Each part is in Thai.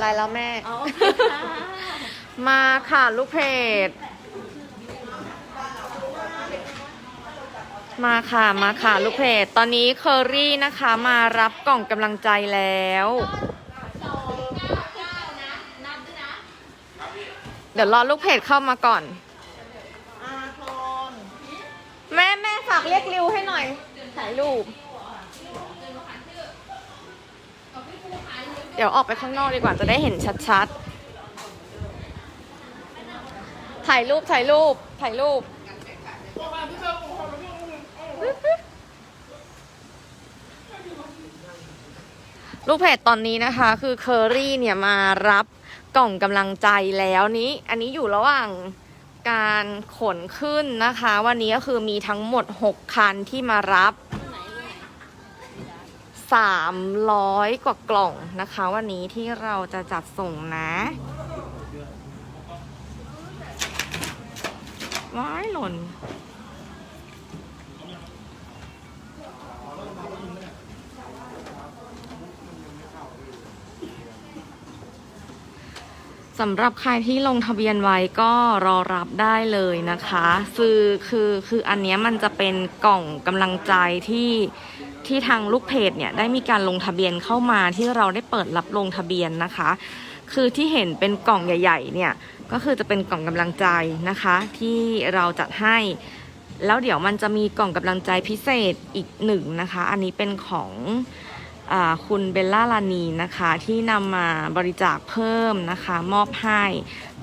ไลน์แล้วแม่ อ๋อโอเคค่ะมาค่ะลูกเพจ มาค่ะมาค่ะลูกเพจ ตอนนี้เคอรี่นะคะมารับกล่องกำลังใจแล้ว เดี๋ยวรอลูกเพจเข้ามาก่อน อาทรแม่แม่ฝากเรียกริวให้หน่อยถ่ายรูป เดี๋ยวออกไปข้างนอกดีกว่าจะได้เห็นชัดๆ ถ่ายรูปถ่ายรูปถ่ายรูป ลูกเพจตอนนี้นะคะ คือเคอรี่เนี่ยมารับกล่องกำลังใจแล้วนี้ อันนี้อยู่ระหว่างการขนขึ้นนะคะ วันนี้ก็คือมีทั้งหมด 6 คันที่มารับ 300 กว่ากล่องนะคะ วันนี้ที่เราจะจัดส่งนะว้ายหล่นสำหรับใครที่ลงทะเบียนไว้ก็รอรับได้เลยนะคะ คือคือคืออันนี้มันจะเป็นกล่องกำลังใจที่ ที่ทางลูกเพจเนี่ยได้มีการลงทะเบียนเข้ามาที่เราได้เปิดรับลงทะเบียนนะคะ คือที่เห็นเป็นกล่องใหญ่ ๆ เนี่ยก็คือจะเป็นกล่องกำลังใจนะคะ ที่เราจัดให้แล้วเดี๋ยวมันจะมีกล่องกำลังใจพิเศษอีกหนึ่งนะคะ อันนี้เป็นของอคุณเบลล่าลานีนะคะ ที่นำมาบริจาคเพิ่มนะคะ มอบให้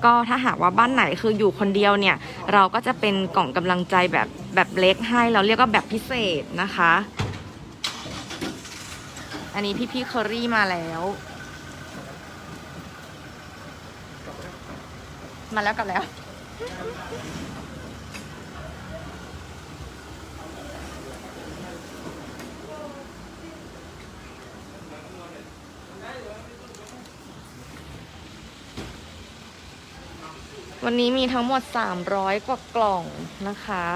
ก็ถ้าหากว่าบ้านไหนคืออยู่คนเดียวเนี่ย เราก็จะเป็นกล่องกำลังใจแบบแบบเล็กให้ เราเรียกว่าแบบพิเศษนะคะ อันนี้พี่ๆเคอรี่มาแล้ว มาแล้วกลับแล้ว วันนี้มีทั้งหมด 300 กว่ากล่องนะคะ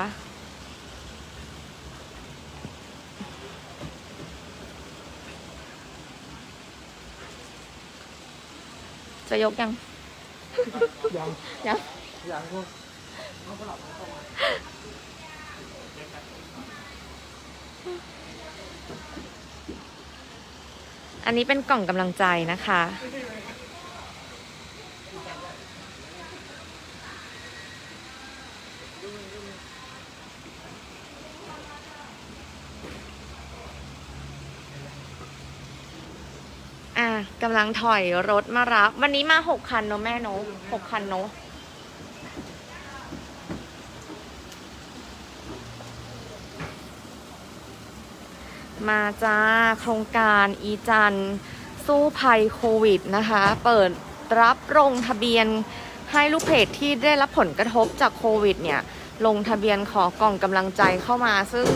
จะยกยัง ยังยังยังก็อันนี้เป็นกล่องกำลังใจนะคะอะ กำลังถอยรถมารับ วันนี้มาหกคันเนอะแม่เนอะหกคันเนอะมาจ้า โครงการอีจันสู้ภัยโควิดนะคะ เปิดรับลงทะเบียนให้ลูกเพจที่ได้รับผลกระทบจากโควิดเนี่ย ลงทะเบียนขอกล่องกำลังใจเข้ามาซึ่ง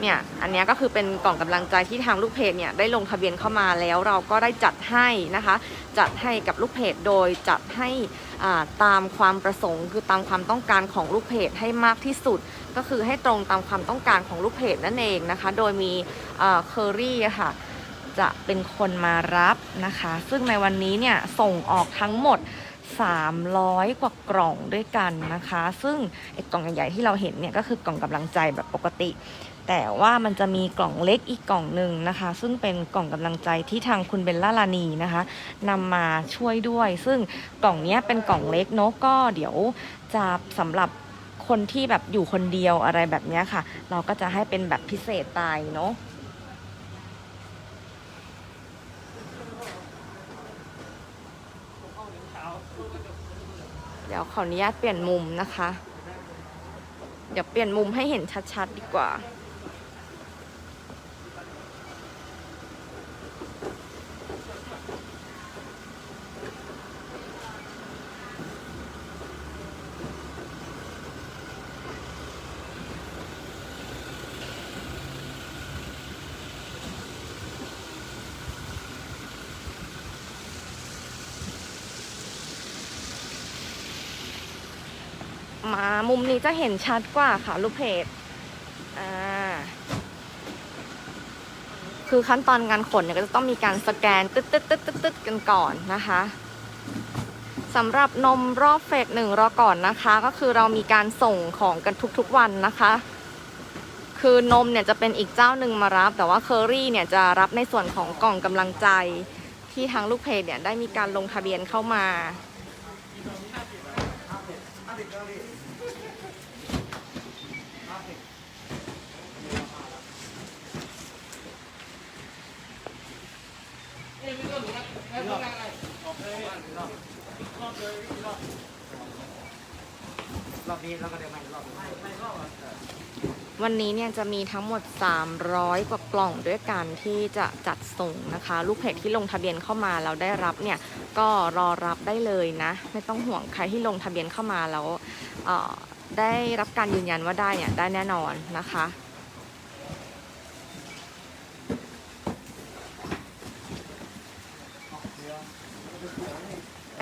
เนี่ย อันนี้ก็คือเป็นกล่องกำลังใจที่ทางลูกเพจเนี่ยได้ลงทะเบียนเข้ามาแล้วเราก็ได้จัดให้นะคะ จัดให้กับลูกเพจโดยจัดให้ตามความประสงค์ คือตามความต้องการของลูกเพจให้มากที่สุด ก็คือให้ตรงตามความต้องการของลูกเพจนั่นเองนะคะ โดยมีเคอรี่ค่ะจะเป็นคนมารับนะคะ ซึ่งในวันนี้เนี่ยส่งออกทั้งหมด 300 กว่ากล่องด้วยกันนะคะ ซึ่งไอ้กล่องใหญ่ๆที่เราเห็นเนี่ยก็คือกล่องกำลังใจแบบปกติ แต่ว่ามันจะมีกล่องเล็กอีกกล่องหนึ่งนะคะ ซึ่งเป็นกล่องกำลังใจที่ทางคุณเบลล่าลานีนะคะนำมาช่วยด้วย ซึ่งกล่องเนี้ยเป็นกล่องเล็กเนาะก็เดี๋ยวจะสำหรับคนที่แบบอยู่คนเดียวอะไรแบบเนี้ยค่ะ เราก็จะให้เป็นแบบพิเศษไปเนาะเดี๋ยวขออนุญาตเปลี่ยนมุมนะคะ เดี๋ยวเปลี่ยนมุมให้เห็นชัดๆดีกว่ามุมนี้ จะเห็นชัดกว่าค่ะลูกเพจอ่าคือขั้นตอนการขนเนี่ยก็จะต้องมีการสแกนตึ๊ดตึ๊ดตึ๊ดตึ๊ดตึ๊ดกันก่อนนะคะสำหรับนมรอบเฟสหนึ่งรอก่อนนะคะ ก็คือเรามีการส่งของกันทุกๆวันนะคะ คือนมเนี่ยจะเป็นอีกเจ้าหนึ่งมารับ แต่ว่าเคอรี่เนี่ยจะรับในส่วนของกล่องกำลังใจ ที่ทางลูกเพจเนี่ยได้มีการลงทะเบียนเข้ามา รอบนี้เราก็เดินมาอีกรอบหนึ่งวันนี้เนี่ยจะมีทั้งหมด 300 กว่ากล่องด้วยกันที่จะจัดส่งนะคะ ลูกเพจที่ลงทะเบียนเข้ามาเราได้รับเนี่ยก็รอรับได้เลยนะ ไม่ต้องห่วงใครที่ลงทะเบียนเข้ามาแล้วได้รับการยืนยันว่าได้เนี่ยได้แน่นอนนะคะ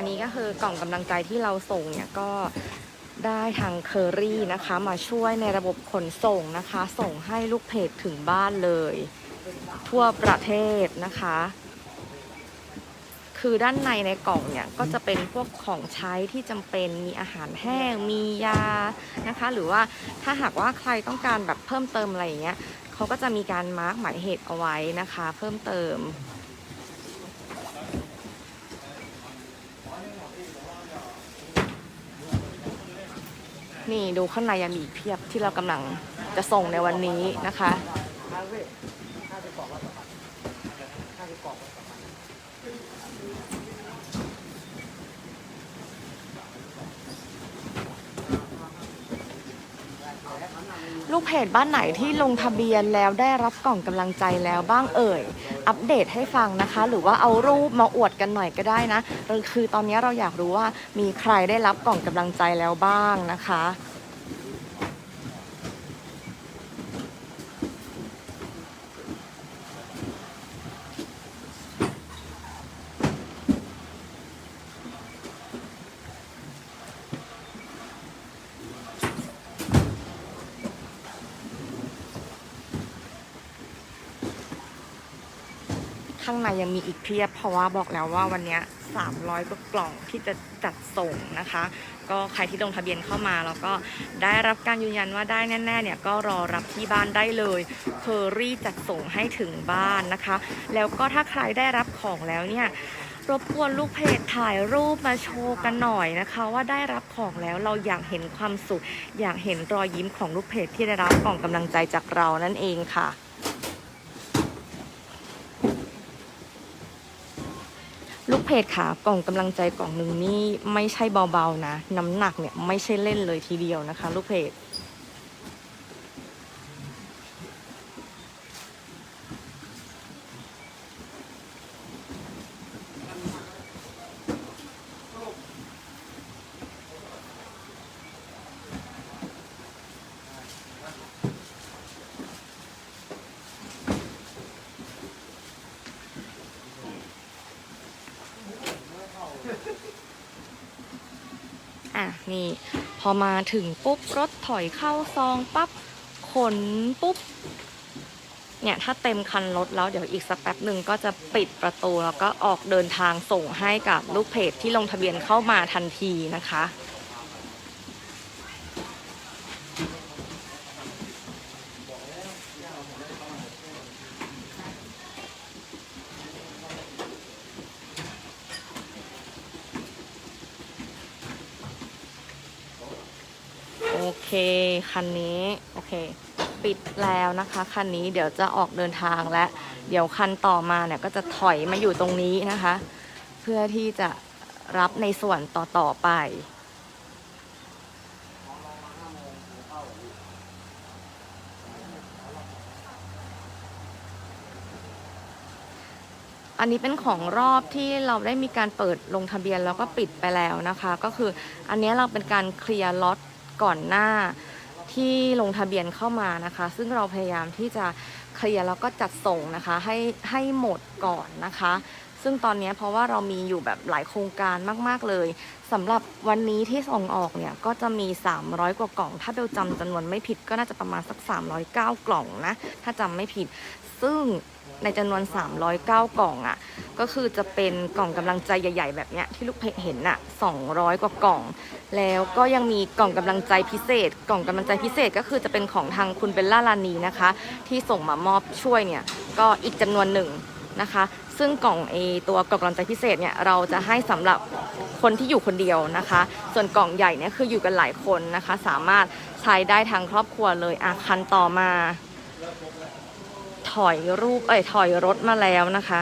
นี้ก็คือกล่องกำลังใจที่เราส่งเนี่ยก็ได้ทางเคอรี่นะคะ มาช่วยในระบบขนส่งนะคะ ส่งให้ลูกเพจถึงบ้านเลย ทั่วประเทศนะคะ คือด้านในในกล่องเนี่ยก็จะเป็นพวกของใช้ที่จำเป็นมีอาหารแห้งมียานะคะ หรือว่าถ้าหากว่าใครต้องการแบบเพิ่มเติมอะไรอย่างเงี้ยเขาก็จะมีการมาร์กหมายเหตุเอาไว้นะคะ เพิ่มเติม นี่ดูข้างในยังมีอีกเพียบที่เรากำลังจะส่งในวันนี้นะคะ ห้าสิบห้าสิบกล่องละสองพันห้าสิบกล่องละสองพัน ลูกเพจบ้านไหนที่ลงทะเบียนแล้วได้รับกล่องกำลังใจแล้วบ้างเอ่ย อัปเดตให้ฟังนะคะ หรือว่าเอารูปมาอวดกันหน่อยก็ได้นะคือตอนนี้เราอยากรู้ว่ามีใครได้รับกล่องกำลังใจแล้วบ้างนะคะ ในยังมีอีกเพียบ เพราะว่าบอกแล้วว่าวันเนี้ย300กว่ากล่องที่จะจัดส่งนะคะ ก็ใครที่ลงทะเบียนเข้ามาแล้วก็ได้รับการยืนยันว่าได้แน่ๆเนี่ยก็รอรับที่บ้านได้เลยเคอรี่จัดส่งให้ถึงบ้านนะคะ แล้วก็ถ้าใครได้รับของแล้วเนี่ยรบกวนลูกเพจถ่ายรูปมาโชว์กันหน่อยนะคะ ว่าได้รับของแล้วเราอยากเห็นความสุข อยากเห็นรอยยิ้มของลูกเพจที่ได้รับกล่องกำลังใจจากเรานั่นเองค่ะ ลูก เพจขากล่องกำลังใจกล่องหนึ่งนี่ไม่ใช่เบาๆนะ น้ำหนักเนี่ยไม่ใช่เล่นเลยทีเดียวนะคะ ลูกเพจ อะนี่พอมาถึงปุ๊บรถถอยเข้าซองปั๊บขนปุ๊บเนี่ยถ้าเต็มคันรถแล้วเดี๋ยวอีกสักแป๊บหนึ่งก็จะปิดประตูแล้วก็ออกเดินทางส่งให้กับลูกเพจที่ลงทะเบียนเข้ามาทันทีนะคะ โอเค คันนี้โอเค ปิดแล้วนะคะคันนี้เดี๋ยวจะออกเดินทางและ เดี๋ยวคันต่อมาเนี่ยก็จะถอยมาอยู่ตรงนี้นะคะ เพื่อที่จะรับในส่วนต่อๆไปอันนี้เป็นของรอบที่เราได้มีการเปิดลงทะเบียนแล้วก็ปิดไปแล้วนะคะ ก็คืออันนี้เราเป็นการเคลียร์ล็อตก่อนหน้า ที่ลงทะเบียนเข้ามานะคะ ซึ่งเราพยายามที่จะเคลียร์แล้วก็จัดส่งนะคะให้ให้หมดก่อนนะคะ ซึ่งตอนนี้เพราะว่าเรามีอยู่แบบหลายโครงการมาก ๆ เลย สำหรับวันนี้ที่ส่งออกเนี่ยก็จะมี 300 กว่ากล่อง ถ้าเบลจำจำนวนไม่ผิดก็น่าจะประมาณสัก 309 กล่องนะ ถ้าจำไม่ผิด ซึ่งในจำนวน 309 กล่องอะ่ะ ก็คือจะเป็นกล่องกำลังใจใหญ่ ๆ แบบเนี้ยที่ลูกเพจเห็นอะ่ะ 200 กว่ากล่อง แล้วก็ยังมีกล่องกำลังใจพิเศษ กล่องกำลังใจพิเศษก็คือจะเป็นของทางคุณเบลล่าลานีนะคะ ที่ส่งมามอบช่วยเนี่ย ก็อีกจำนวนหนึ่งนะคะ ซึ่งกล่องเอตัวกล่องกำลังใจพิเศษเนี่ยเราจะให้สำหรับคนที่อยู่คนเดียวนะคะ ส่วนกล่องใหญ่เนี่ยคืออยู่กันหลายคนนะคะ สามารถใช้ได้ทั้งครอบครัวเลยอะคันต่อมา ถอยรูปเอ้ยถอยรถมาแล้วนะคะ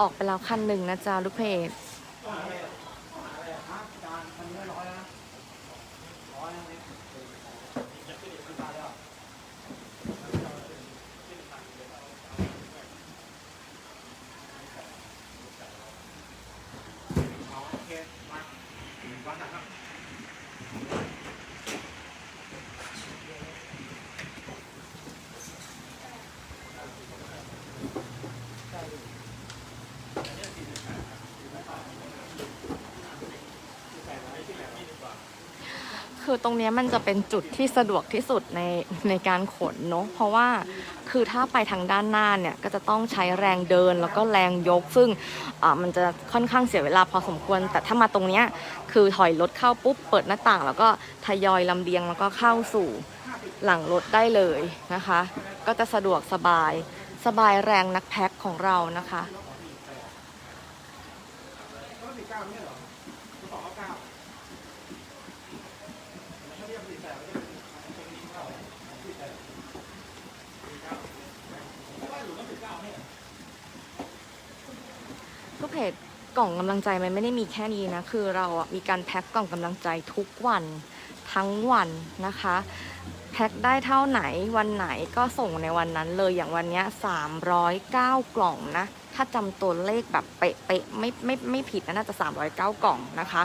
ออกไปแล้วคันหนึ่งนะจ๊ะลูกเพจ คือตรงเนี้ยมันจะเป็นจุดที่สะดวกที่สุดในในการขนเนาะเพราะว่าคือถ้าไปทางด้านหน้าเนี่ยก็จะต้องใช้แรงเดินแล้วก็แรงยก ซึ่งอ่ามันจะค่อนข้างเสียเวลาพอสมควร แต่ถ้ามาตรงเนี้ยคือถอยรถเข้าปุ๊บเปิดหน้าต่าง แล้วก็ทยอยลำเลียงแล้วก็เข้าสู่หลังรถได้เลยนะคะ ก็จะสะดวกสบายสบายแรงนักแพ็คของเรานะคะ ลูกเพจ กล่องกำลังใจมันไม่ได้มีแค่นี้นะ คือเราอะมีการแพ็คกล่องกำลังใจทุกวันทั้งวันนะคะ แพ็คได้เท่าไหนวันไหนก็ส่งในวันนั้นเลยอย่างวันนี้ย309 กล่องนะ ถ้าจำตัวเลขแบบเป๊ะๆไม่ไม่ไม่ผิดนะน่าจะ 309 กล่องนะคะ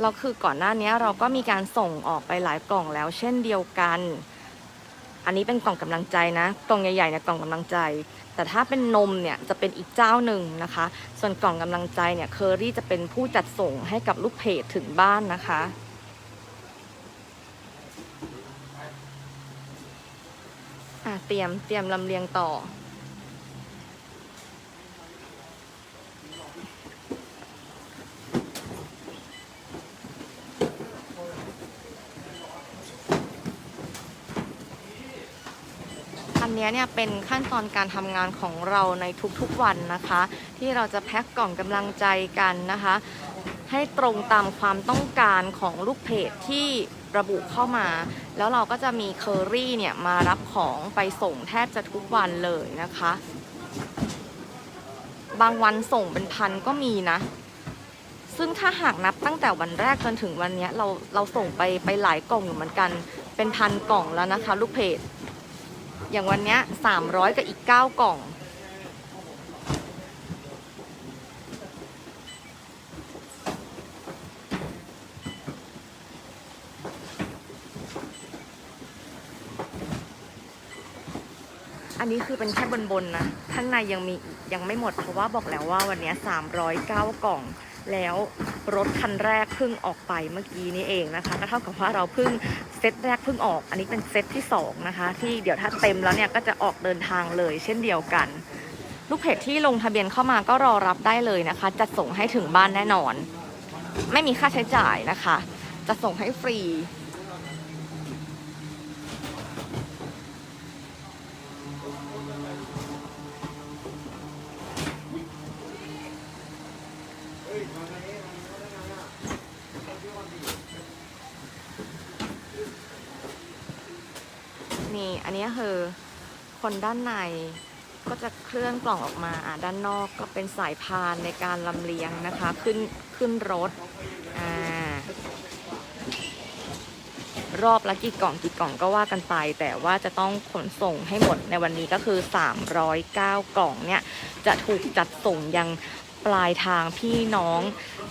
แล้วคือก่อนหน้านี้เราก็มีการส่งออกไปหลายกล่องแล้วเช่นเดียวกัน อันนี้เป็นกล่องกำลังใจนะ กล่องใหญ่ๆเนี่ยกล่องกำลังใจ แต่ถ้าเป็นนมเนี่ยจะเป็นอีกเจ้าหนึ่งนะคะ ส่วนกล่องกำลังใจเนี่ยเคอรี่จะเป็นผู้จัดส่งให้กับลูกเพจถึงบ้านนะคะอะเตรียมเตรียมลำเลียงต่อ นี้เนี่ยเป็นขั้นตอนการทำงานของเราในทุกๆวันนะคะ ที่เราจะแพ็คกล่องกำลังใจกันนะคะ ให้ตรงตามความต้องการของลูกเพจที่ระบุเข้ามา แล้วเราก็จะมีเคอรี่เนี่ยมารับของไปส่งแทบจะทุกวันเลยนะคะ บางวันส่งเป็นพันก็มีนะซึ่งถ้าหากนับตั้งแต่วันแรกจนถึงวันนี้เราเราส่งไปไปหลายกล่องอยู่เหมือนกัน เป็นพันกล่องแล้วนะคะ ลูกเพจ อย่างวันเนี้ย300กับอีก9กล่องอันนี้คือเป็นแค่บนๆนนะ ข้างในยังมียังไม่หมด เพราะว่าบอกแล้วว่าวันนี้ย309 กล่อง แล้วรถคันแรกเพิ่งออกไปเมื่อกี้นี้เองนะคะ ก็เท่ากับว่าเราเพิ่ง ซตแรกเพิ่งออก อันนี้เป็นเซตที่สองนะคะ ที่เดี๋ยวถ้าเต็มแล้วเนี่ยก็จะออกเดินทางเลยเช่นเดียวกัน ลูกเพจที่ลงทะเบียนเข้ามาก็รอรับได้เลยนะคะ จัดส่งให้ถึงบ้านแน่นอน ไม่มีค่าใช้จ่ายนะคะ จะส่งให้ฟรี คนด้านใน ก็จะเคลื่อนกล่องออกมาอ่าด้านนอกก็เป็นสายพานในการลำเลียงนะคะ ขึ้นขึ้นรถอ่ารอบละกี่กล่องกี่กล่องก็ว่ากันไป แต่ว่าจะต้องขนส่งให้หมดในวันนี้ก็คือ 309 กล่องเนี่ย จะถูกจัดส่งยังปลายทางพี่น้อง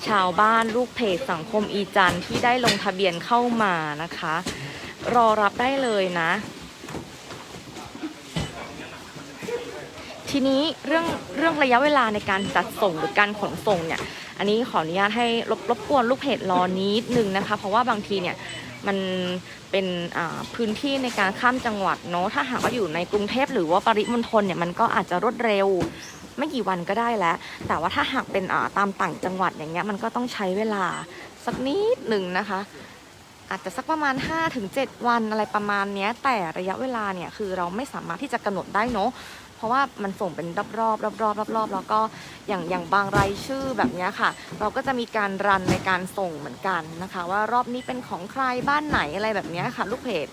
ชาวบ้านลูกเพจสังคมอีจันที่ได้ลงทะเบียนเข้ามานะคะ รอรับได้เลยนะ ทีนี้เรื่องเรื่องระยะเวลาในการจัดส่งหรือการขนส่งเนี่ย อันนี้ขออนุญาตให้รบรบกวนลูกเพจรอนิดนึงนะคะ เพราะว่าบางทีเนี่ยมันเป็นพื้นที่ในการข้ามจังหวัดเนาะถ้าหากว่าอยู่ในกรุงเทพหรือว่าปริมณฑลเนี่ยมันก็อาจจะรวดเร็วไม่กี่วันก็ได้แล้ว แต่ว่าถ้าหากเป็นตามต่างจังหวัดอย่างเงี้ยมันก็ต้องใช้เวลาสักนิดหนึ่งนะคะ อาจจะสักประมาณ 5-7 วันอะไรประมาณเนี้ยแต่ระยะเวลาเนี่ยคือเราไม่สามารถที่จะกำหนดได้เนาะ ราะว่ามันส่งเป็นรอบรอบรอบรอบรอบรอบๆแล้วก็อย่างอย่างบางรายชื่อแบบนี้ค่ะ เราก็จะมีการรันในการส่งเหมือนกันนะคะ ว่ารอบนี้เป็นของใครบ้านไหนอะไรแบบนี้ค่ะ ลูกเพจ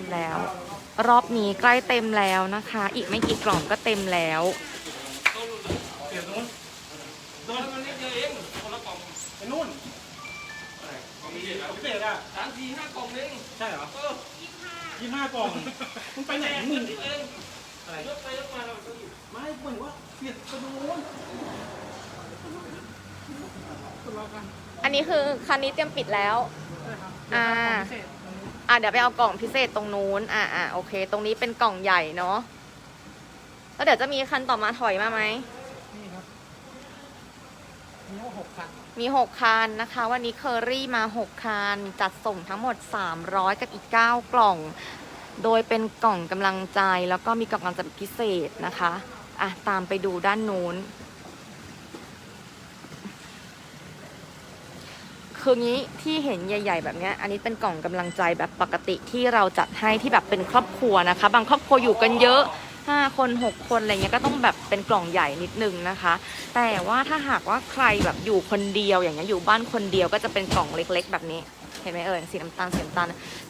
ต็มแล้ว รอบนี้ใกล้เต็มแล้วนะคะ อีกไม่กี่กล่องก็เต็มแล้วเปลี่ยนตรงนู้นโดนนนิดเดียวเองคนละกล่องไปนู่นกล่องพิเศษอะสามสี่ห้ากล่องเองใช่เหรอเออยี่ห้ากล่องมึงไปไหนของมึงเองอะไรยกไปยกมาเราก็อยู่ไม่เหมือนว่าเปลี่ยนไปตรงนู้นคนละกันอันนี้คือคันนี้เตรียมปิดแล้ว อ่า อะเดี๋ยวไปเอากล่องพิเศษตรงนู้น อะอะโอเค ตรงนี้เป็นกล่องใหญ่เนาะ แล้วเดี๋ยวจะมีคันต่อมาถอยมาไหม นี่ครับ มีทั้งหมดหกคันมี 6 คันนะคะ วันนี้เคอรี่มา 6 คัน จัดส่งทั้งหมด 300 กับอีก 9 กล่อง โดยเป็นกล่องกำลังใจแล้วก็มีกล่องกำลังใจแบบพิเศษนะคะ อะ ตามไปดูด้านนู้น คืองี้ที่เห็นใหญ่ ๆ แบบนี้อันนี้เป็นกล่องกำลังใจแบบปกติที่เราจัดให้ที่แบบเป็นครอบครัวนะคะ บางครอบครัวอยู่กันเยอะ 5 คน 6 คนอะไรเงี้ยก็ต้องแบบเป็นกล่องใหญ่นิดนึงนะคะ แต่ว่าถ้าหากว่าใครแบบอยู่คนเดียวอย่างเงี้ยอยู่บ้านคนเดียวก็จะเป็นกล่องเล็ก ๆ แบบนี้เห็นไหมเอ่ยสีน้ำตาลสีน้ำตาล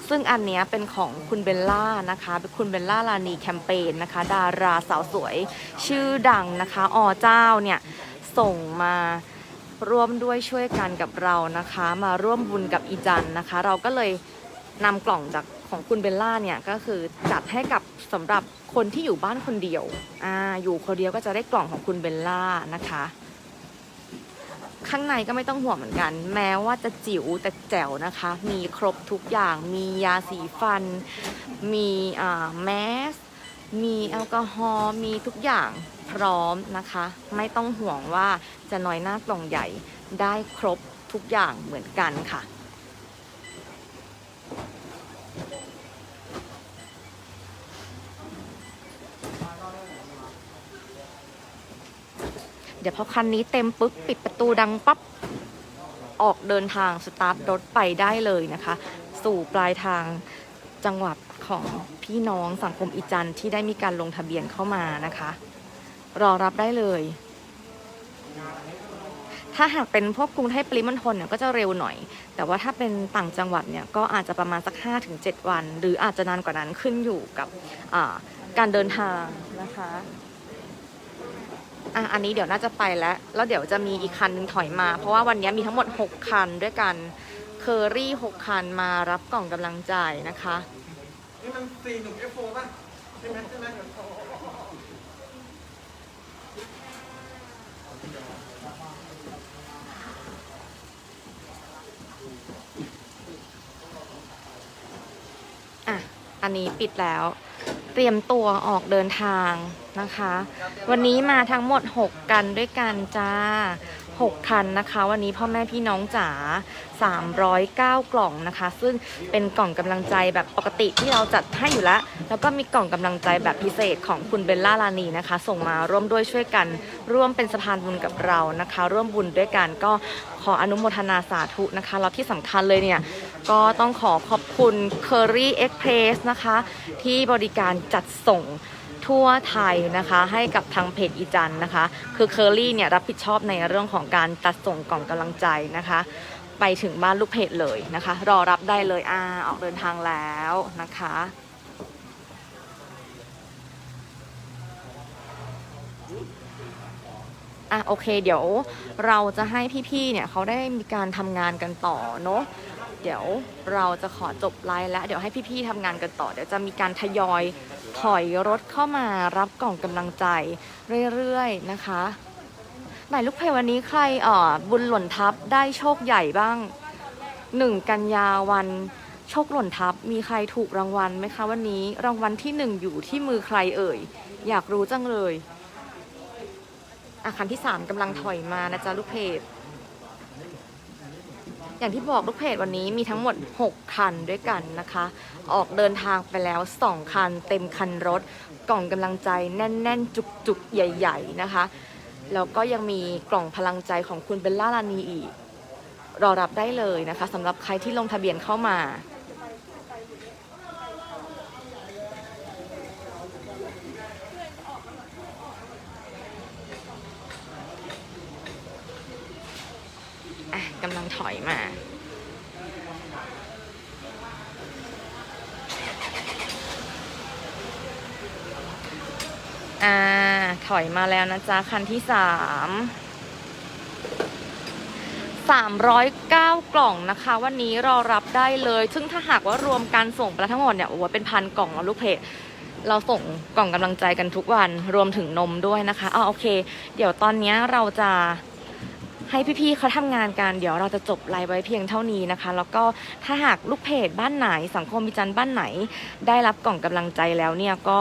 ซึ่งอันนี้เป็นของคุณเบลล่านะคะเป็นคุณเบลล่าลานีแคมเปญนะคะ ดาราสาวสวย ชื่อดังนะคะออเจ้าเนี่ยส่งมา ร่วมด้วยช่วยกันกับเรานะคะ มาร่วมบุญกับอีจันนะคะ เราก็เลยนำกล่องจากของคุณเบลล่าเนี่ยก็คือจัดให้กับสำหรับคนที่อยู่บ้านคนเดียวอ่าอยู่คนเดียวก็จะได้กล่องของคุณเบลล่านะคะ ข้างในก็ไม่ต้องห่วงเหมือนกัน แม้ว่าจะจิ๋วแต่แจ๋วนะคะ มีครบทุกอย่างมียาสีฟัน มีอ่าแมส มีแอลกอฮอล์มีทุกอย่างพร้อมนะคะ ไม่ต้องห่วงว่าจะน้อยหน้ากล่องใหญ่ได้ครบทุกอย่างเหมือนกันค่ะเดี๋ยวพอคันนี้เต็มปุ๊บปิดประตูดังปั๊บ ออกเดินทางสตาร์ทรถไปได้เลยนะคะ สู่ปลายทางจังหวัด ของพี่น้องสังคมอีจันที่ได้มีการลงทะเบียนเข้ามานะคะ รอรับได้เลย ถ้าหากเป็นพวกกรุงเทพปริมณฑลเนี่ยก็จะเร็วหน่อย แต่ว่าถ้าเป็นต่างจังหวัดเนี่ยก็อาจจะประมาณสัก 5-7 วัน หรืออาจจะนานกว่านั้นขึ้นอยู่กับการเดินทางนะคะอะอันนี้เดี๋ยวน่าจะไปแล้ว แล้วเดี๋ยวจะมีอีกคันหนึงถอยมา เพราะว่าวันนี้มีทั้งหมด 6 คันด้วยกัน เคอรี่ 6 คันมารับกล่องกำลังใจนะคะ นี่มันสี่หนุ่มเอฟโฟป่ะใช่ไหมใช่ไหมอะ อันนี้ปิดแล้ว เตรียมตัวออกเดินทางนะคะ วันนี้มาทั้งหมด 6 กันด้วยกันจ้า 6 คันนะคะ วันนี้พ่อแม่พี่น้องจ๋า309 กล่องนะคะ ซึ่งเป็นกล่องกำลังใจแบบปกติที่เราจัดให้อยู่แล้ว แล้วก็มีกล่องกำลังใจแบบพิเศษของคุณเบลล่าลานีนะคะ ส่งมาร่วมด้วยช่วยกัน ร่วมเป็นสะพานบุญกับเรานะคะ ร่วมบุญด้วยกันก็ขออนุโมทนาสาธุนะคะแล้วที่สำคัญเลยเนี่ยก็ต้องขอขอบคุณ Curry Express นะคะ ที่บริการจัดส่ง ทั่วไทยนะคะ ให้กับทางเพจอีจันนะคะ คือ Curry เนี่ยรับผิดชอบในเรื่องของการจัดส่งกล่องกำลังใจนะคะ ไปถึงบ้านลูกเพจเลยนะคะ รอรับได้เลยอ่าออกเดินทางแล้วนะคะอะโอเค เดี๋ยวเราจะให้พี่ๆเนี่ยเขาได้มีการทำงานกันต่อเนาะเดี๋ยวเราจะขอจบไลน์แล้ว เดี๋ยวให้พี่ๆทำงานกันต่อ เดี๋ยวจะมีการทยอย ถอยรถเข้ามารับกล่องกำลังใจเรื่อยๆนะคะไหนลูกเพจวันนี้ใครเอ่อบุญหล่นทับได้โชคใหญ่บ้างหนึ่งกันยาวันโชคหล่นทับมีใครถูกรางวัลไหมคะวันนี้รางวัลที่หนึ่งอยู่ที่มือใครเอ่ย อยากรู้จังเลยอาคันที่สามกำลังถอยมานะจ๊ะลูกเพจ อย่างที่บอกลูกเพจวันนี้มีทั้งหมด 6 คันด้วยกันนะคะ ออกเดินทางไปแล้ว 2 คัน เต็มคันรถ กล่องกำลังใจแน่น ๆ จุก ๆ ใหญ่ ๆ นะคะ แล้วก็ยังมีกล่องพลังใจของคุณเบลล่าลานีอีก รอรับได้เลยนะคะสำหรับใครที่ลงทะเบียนเข้ามา กำลังถอยมา อ่า ถอยมาแล้วนะจ๊ะ คันที่สามสามร้อยเก้ากล่องนะคะ วันนี้รอรับได้เลย ซึ่งถ้าหากว่ารวมการส่งไปแล้วทั้งหมดเนี่ยโอ้โหเป็นพันกล่องแล้วลูกเพจเราส่งกล่องกำลังใจกันทุกวันรวมถึงนมด้วยนะคะอ๋อโอเค เดี๋ยวตอนนี้เราจะ ให้พี่ๆเขาทำงานกัน เดี๋ยวเราจะจบไลฟ์ไว้เพียงเท่านี้นะคะ แล้วก็ถ้าหากลูกเพจบ้านไหน สังคมวิจารณ์บ้านไหน ได้รับกล่องกำลังใจแล้วเนี่ยก็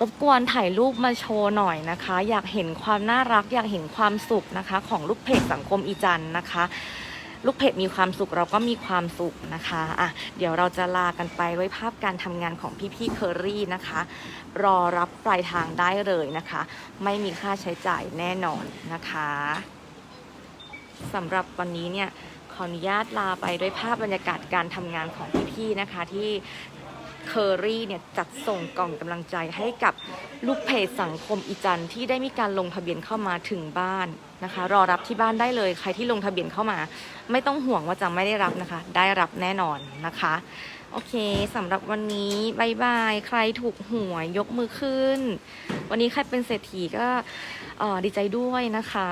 รบกวนถ่ายรูปมาโชว์หน่อยนะคะ อยากเห็นความน่ารัก อยากเห็นความสุขนะคะ ของลูกเพจสังคมอีจันนะคะ ลูกเพจมีความสุขเราก็มีความสุขนะคะอะเดี๋ยวเราจะลากันไปไว้ภาพการทำงานของพี่ๆเคอรี่นะคะ รอรับปลายทางได้เลยนะคะ ไม่มีค่าใช้จ่ายแน่นอนนะคะ สำหรับวันนี้เนี่ยขออนุญาตลาไปด้วยภาพบรรยากาศการทำงานของพี่ๆนะคะที่เคอรี่เนี่ยจัดส่งกล่องกำลังใจให้กับลูกเพจสังคมอีจันที่ได้มีการลงทะเบียนเข้ามาถึงบ้านนะคะ รอรับที่บ้านได้เลยใครที่ลงทะเบียนเข้ามา ไม่ต้องห่วงว่าจะไม่ได้รับนะคะ ได้รับแน่นอนนะคะ โอเคสำหรับวันนี้บายบายใครถูกหวยยกมือขึ้น วันนี้ใครเป็นเศรษฐีก็ดีใจด้วยนะคะ